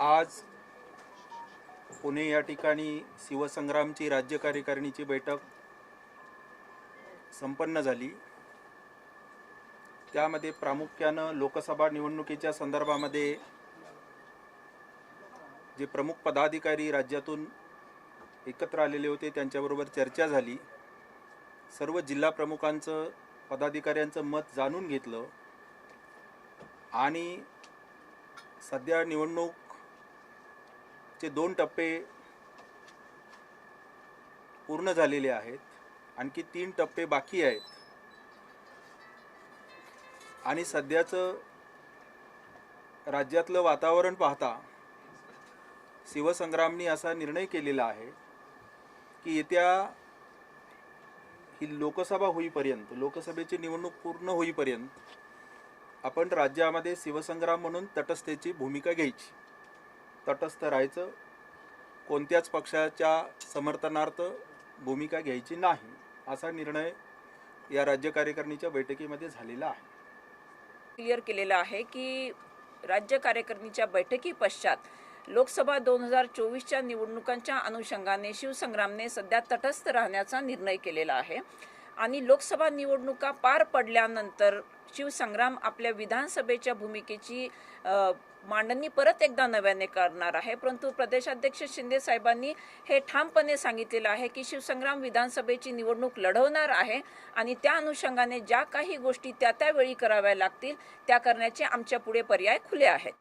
आज पुणे या ठिकाणी शिवसंग्रामची राज्य कार्यकारिणीची बैठक संपन्न झाली. त्यामध्ये प्रामुख्यानं लोकसभा निवडणुकीच्या संदर्भामध्ये जे प्रमुख पदाधिकारी राज्यातून एकत्र आलेले होते त्यांच्याबरोबर चर्चा झाली. सर्व जिल्हा प्रमुखांचं पदाधिकाऱ्यांचं मत जाणून घेतलं. आणि सध्या निवडणूक चे दोन टप्पे पूर्ण झालेले आहेत. आणखी तीन टप्पे बाकी आहेत. आणि सध्याचं राज्यातलं वातावरण पाहता शिवसंग्रामनी असा निर्णय केलेला आहे की येत्या ही लोकसभा होईपर्यंत लोकसभेची निवडणूक पूर्ण होईपर्यंत आपण राज्यामध्ये शिवसंग्राम म्हणून तटस्थेची भूमिका घ्यायची. तटस्थ राहायचं. कोणत्याच पक्षाच्या समर्थनार्थ भूमिका घ्यायची नाही असा निर्णय या राज्य कार्यकारिणीच्या बैठकीमध्ये झालेला आहे. क्लिअर केलेलं आहे की राज्य कार्यकारिणीच्या बैठकी पश्चात लोकसभा दोन हजार चोवीसच्या निवडणुकांच्या अनुषंगाने शिवसंग्रामने सध्या तटस्थ राहण्याचा निर्णय केलेला आहे. आणि लोकसभा निवडणुका पार पडल्यानंतर शिवसंग्राम आपल्या विधानसभेच्या भूमिकेची मांडणी परत एकदा नव्याने करणार आहे. परंतु प्रदेशाध्यक्ष शिंदे साहेबांनी हे ठामपणे सांगितलेलं आहे की शिवसंग्राम विधानसभेची निवडणूक लढवणार आहे आणि त्या अनुषंगाने ज्या काही गोष्टी त्या त्यावेळी कराव्या लागतील त्या करण्याचे आमच्या पुढे पर्याय खुले आहेत.